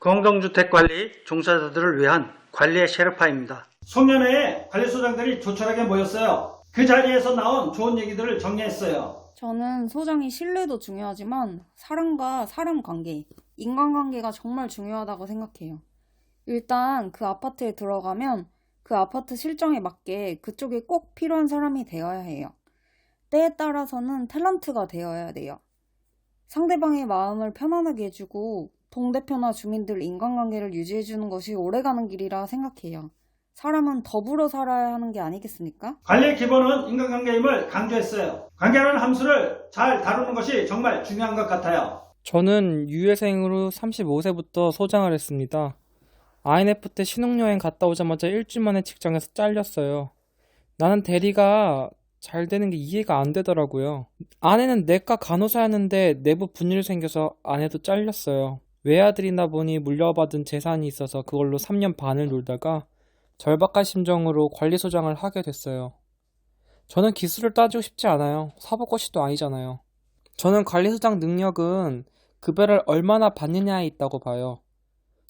공동주택관리 종사자들을 위한 관리의 셰르파입니다. 송년회에 관리소장들이 조촐하게 모였어요. 그 자리에서 나온 좋은 얘기들을 정리했어요. 저는 소장이 신뢰도 중요하지만 사람과 사람 관계, 인간관계가 정말 중요하다고 생각해요. 일단 그 아파트에 들어가면 그 아파트 실정에 맞게 그쪽에 꼭 필요한 사람이 되어야 해요. 때에 따라서는 탤런트가 되어야 돼요. 상대방의 마음을 편안하게 해주고 동대표나 주민들 인간관계를 유지해주는 것이 오래가는 길이라 생각해요. 사람은 더불어 살아야 하는 게 아니겠습니까? 관리의 기본은 인간관계임을 강조했어요. 관계라는 함수를 잘 다루는 것이 정말 중요한 것 같아요. 저는 유예생으로 35세부터 소장을 했습니다. INF 때 신혼여행 갔다 오자마자 일주일 만에 직장에서 잘렸어요. 나는 대리가 잘 되는 게 이해가 안 되더라고요. 아내는 내과 간호사였는데 내부 분열이 생겨서 아내도 잘렸어요. 외아들이나 보니 물려받은 재산이 있어서 그걸로 3년 반을 놀다가 절박한 심정으로 관리소장을 하게 됐어요. 저는 기술을 따지고 싶지 않아요. 사법고시도 아니잖아요. 저는 관리소장 능력은 급여를 얼마나 받느냐에 있다고 봐요.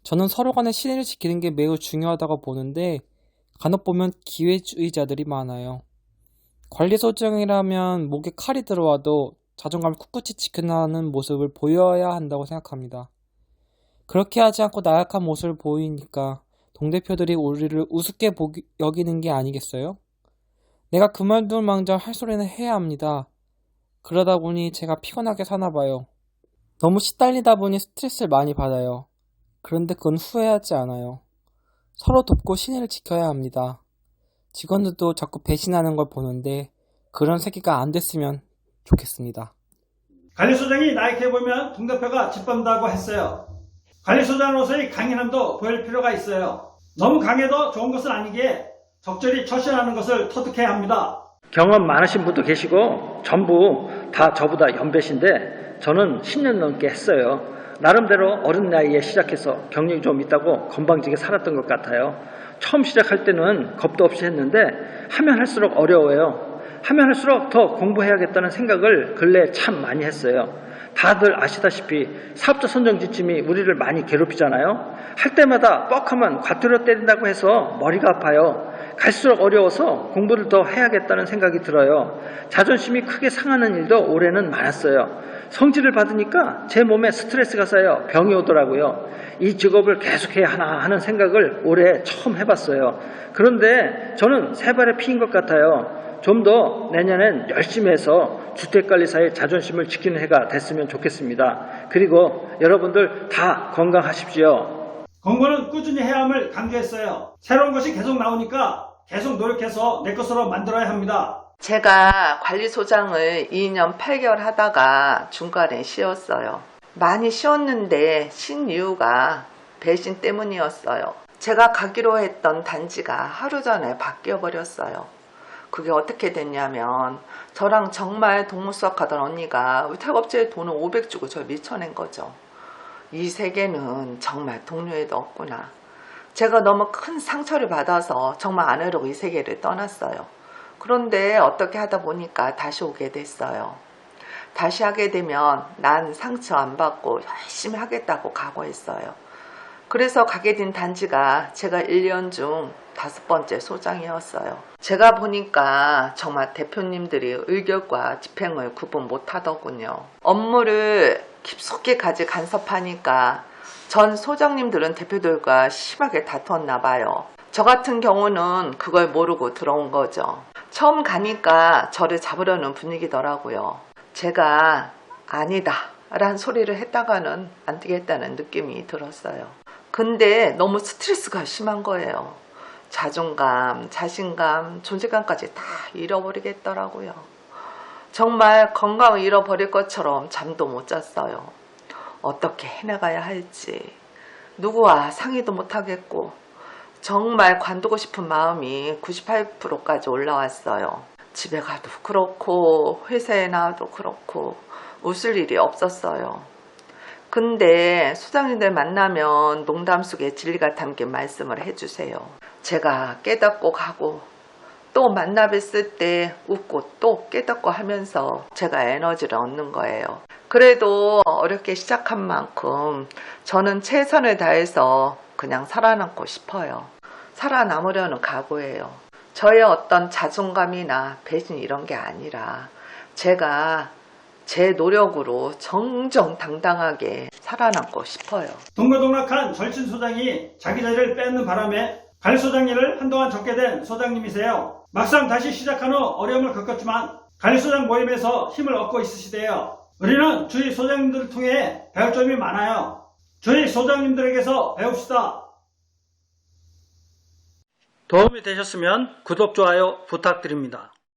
저는 서로 간의 신뢰를 지키는 게 매우 중요하다고 보는데 간혹 보면 기회주의자들이 많아요. 관리소장이라면 목에 칼이 들어와도 자존감을 꿋꿋이 지켜나가는 모습을 보여야 한다고 생각합니다. 그렇게 하지 않고 나약한 모습을 보이니까 동대표들이 우리를 우습게 보기, 여기는 게 아니겠어요? 내가 그만둘 망정 할 소리는 해야 합니다. 그러다 보니 제가 피곤하게 사나 봐요. 너무 시달리다 보니 스트레스를 많이 받아요. 그런데 그건 후회하지 않아요. 서로 돕고 신의를 지켜야 합니다. 직원들도 자꾸 배신하는 걸 보는데 그런 세계가 안 됐으면 좋겠습니다. 관리소장이 나이게 보면 동대표가 짓밟는다고 했어요. 관리소장으로서의 강인함도 보일 필요가 있어요. 너무 강해도 좋은 것은 아니기에 적절히 처신하는 것을 터득해야 합니다. 경험 많으신 분도 계시고 전부 다 저보다 연배신데 저는 10년 넘게 했어요. 나름대로 어린 나이에 시작해서 경력이 좀 있다고 건방지게 살았던 것 같아요. 처음 시작할 때는 겁도 없이 했는데 하면 할수록 어려워요. 하면 할수록 더 공부해야겠다는 생각을 근래에 참 많이 했어요. 다들 아시다시피 사업자 선정 지침이 우리를 많이 괴롭히잖아요. 할 때마다 뻑하면 과태료 때린다고 해서 머리가 아파요. 갈수록 어려워서 공부를 더 해야겠다는 생각이 들어요. 자존심이 크게 상하는 일도 올해는 많았어요. 성질을 받으니까 제 몸에 스트레스가 쌓여 병이 오더라고요. 이 직업을 계속해야 하나 하는 생각을 올해 처음 해봤어요. 그런데 저는 세 발의 피인 것 같아요. 좀 더 내년엔 열심히 해서 주택관리사의 자존심을 지키는 해가 됐으면 좋겠습니다. 그리고 여러분들 다 건강하십시오. 공부는 꾸준히 해야 함을 강조했어요. 새로운 것이 계속 나오니까 계속 노력해서 내 것으로 만들어야 합니다. 제가 관리소장을 2년 8개월 하다가 중간에 쉬었어요. 많이 쉬었는데 쉰 이유가 배신 때문이었어요. 제가 가기로 했던 단지가 하루 전에 바뀌어 버렸어요. 그게 어떻게 됐냐면 저랑 정말 동무수학 하던 언니가 위탁업체에 돈을 500 주고 저 밀쳐낸 거죠. 이 세계는 정말 동료에도 없구나. 제가 너무 큰 상처를 받아서 정말 아내로 이 세계를 떠났어요. 그런데 어떻게 하다 보니까 다시 오게 됐어요. 다시 하게 되면 난 상처 안 받고 열심히 하겠다고 각오했어요. 그래서 가게 된 단지가 제가 1년 중 다섯 번째 소장이었어요. 제가 보니까 정말 대표님들이 의결과 집행을 구분 못 하더군요. 업무를 깊숙이까지 간섭하니까 전 소장님들은 대표들과 심하게 다투었나 봐요. 저 같은 경우는 그걸 모르고 들어온 거죠. 처음 가니까 저를 잡으려는 분위기더라고요. 제가 아니다 란 소리를 했다가는 안 되겠다는 느낌이 들었어요. 근데 너무 스트레스가 심한 거예요. 자존감, 자신감, 존재감까지 다 잃어버리겠더라고요. 정말 건강을 잃어버릴 것처럼 잠도 못 잤어요. 어떻게 해나가야 할지. 누구와 상의도 못하겠고, 정말 관두고 싶은 마음이 98%까지 올라왔어요. 집에 가도 그렇고, 회사에 나와도 그렇고, 웃을 일이 없었어요. 근데 소장님들 만나면 농담 속에 진리가 담긴 말씀을 해주세요. 제가 깨닫고 가고 또 만나 뵀을 때 웃고 또 깨닫고 하면서 제가 에너지를 얻는 거예요. 그래도 어렵게 시작한 만큼 저는 최선을 다해서 그냥 살아남고 싶어요. 살아남으려는 각오예요. 저의 어떤 자존감이나 배신 이런 게 아니라 제가 제 노력으로 정정당당하게 살아남고 싶어요. 동고동락한 절친 소장이 자기 자리를 뺏는 바람에 관리 소장 일을 한동안 접게 된 소장님이세요. 막상 다시 시작한 후 어려움을 겪었지만 관리 소장 모임에서 힘을 얻고 있으시대요. 우리는 주위 소장님들을 통해 배울 점이 많아요. 주위 소장님들에게서 배웁시다. 도움이 되셨으면 구독, 좋아요 부탁드립니다.